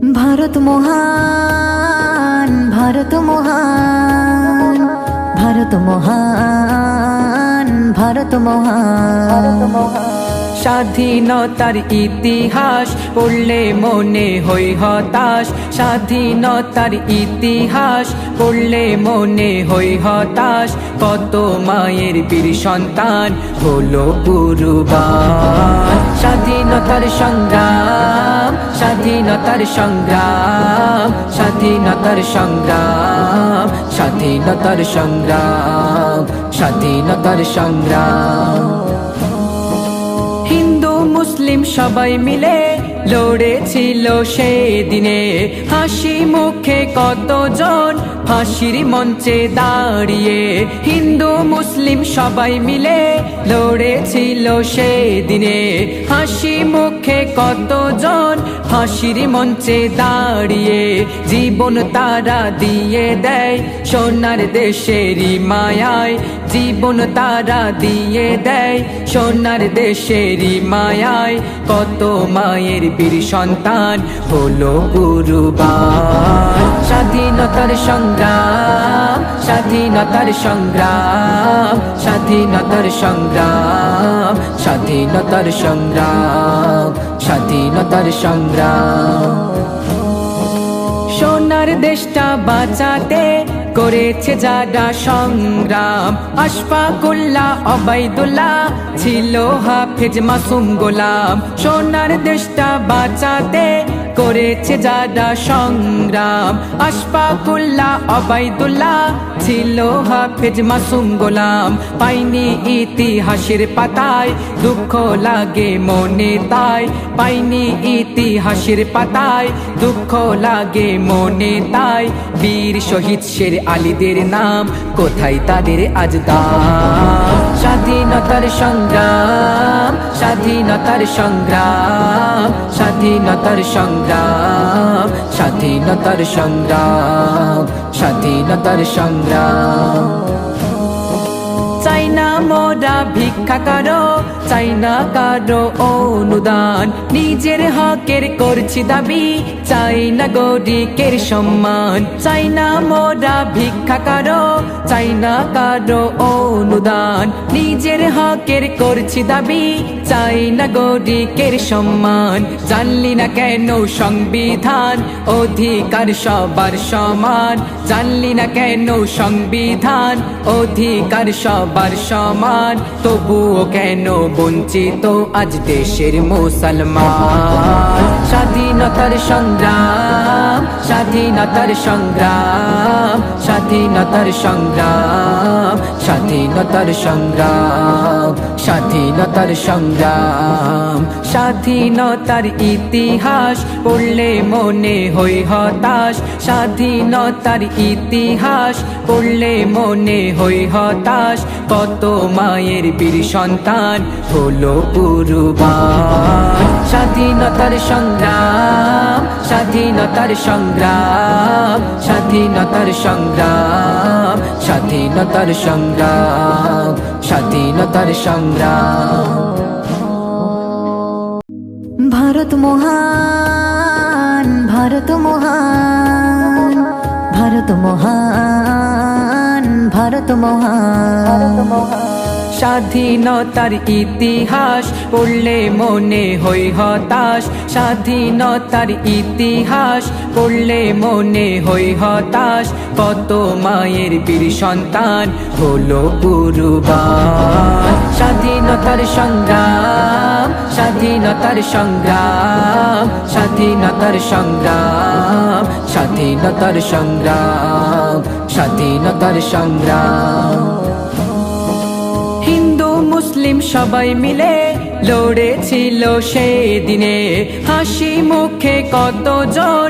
ভারত মহান ভারত মহান ভারত মহান ভারত মহান। স্বাধীনতার ইতিহাস পড়লে মনে হই হতাশ। স্বাধীনতার ইতিহাস পড়লে মনে হই হতাশ। কত মায়ের বীর সন্তান হলো কুরবান স্বাধীনতার সংগ্রাম স্বাধীনতার সংগ্রাম স্বাধীনতার সংগ্রাম স্বাধীনতার সংগ্রাম স্বাধীনতার সংগ্রাম। মুসলিম সবাই মিলে লড়েছিল সেদিনে হাসি মুখে কতজন ফাঁসির মঞ্চে দাঁড়িয়ে হিন্দু, মুসলিম সবাই মিলে লড়েছিল সেদিনে। হাসি মুখে কতজন ফাঁসির মঞ্চে দাঁড়িয়ে জীবন তারা দিয়ে দেয় সোনার দেশেরই মায়ায়। জীবন তারা দিয়ে দেয় সোনার দেশেরই মায়ায়। কত মায়ের বীর সন্তান হলো গুরুবান। স্বাধীনতার সংগ্রাম, স্বাধীনতার সংগ্রাম স্বাধীনতার সংগ্রাম স্বাধীনতার সংগ্রাম স্বাধীনতার সংগ্রাম। সোনার দেশটা বাঁচাতে করেছে যারা সংগ্রাম, আশফাকুল্লাহ অবাইদুল্লাহ ছিল হাফেজ মাসুম গোলাম। সোনার দেশটা বাঁচাতে করেছে যারা সংগ্রাম। আশফাকুল্লাহ অবাইদুল্লাহ ছিল হাফেজ মাসুম গোলাম। পাইনি ইতিহাসের পাতায়, দুঃখ লাগে মনে তাই। পাইনি ইতিহাসের পাতায়, দুঃখ লাগে মনে তাই। বীর শহীদ শের আলীদের নাম, কোথায় তাদের আজ দাম স্বাধীনতার সংগ্রাম স্বাধীনতার সংগ্রাম স্বাধীনতার সংগ্রাম স্বাধীনতার সংগ্রাম স্বাধীনতার সংগ্রাম। মোরা ভিক্ষা কারও চাই না কারও অনুদান। নিজের হকের করছি দাবি চাই না গরিকের সম্মান। চাই না মোরা ভিক্ষা কারও চাই না কারও অনুদান। নিজের হকের করছি দাবি চাই না গরিকের সম্মান। জানলি না কেন সংবিধান অধিকার সবার সমান? জানলি না কেন সংবিধান অধিকার সবার সমান? তবুও কেন বঞ্চিত আজ দেশের মুসলমান? স্বাধীনতার সংগ্রাম স্বাধীনতার সংগ্রাম স্বাধীনতার সংগ্রাম স্বাধীনতার সংগ্রাম স্বাধীনতার সংগ্রাম। স্বাধীনতার ইতিহাস পড়লে মনে হই হতাশ। স্বাধীনতার ইতিহাস পড়লে মনে হই হতাশ। কত মায়ের বীর সন্তান হলো কুরবান। স্বাধীনতার সংগ্রাম স্বাধীনতার সংগ্রাম। স্বাধীনতার সংগ্রাম স্বাধীনতার সংগ্রাম স্বাধীনতার সংগ্রাম। ভারত মহান ভারত মহান ভারত মহান ভারত মহান। স্বাধীনতার ইতিহাস পড়লে মনে হই হতাশ। স্বাধীনতার ইতিহাস পড়লে মনে হই হতাশ। কত মায়ের বীর সন্তান হলো কুরবান। স্বাধীনতার সংগ্রাম স্বাধীনতার সংগ্রাম স্বাধীনতার সংগ্রাম স্বাধীনতার সংগ্রাম স্বাধীনতার সংগ্রাম। মুসলিম সবাই মিলে লড়েছিল সেদিনে হাসি মুখে কতজন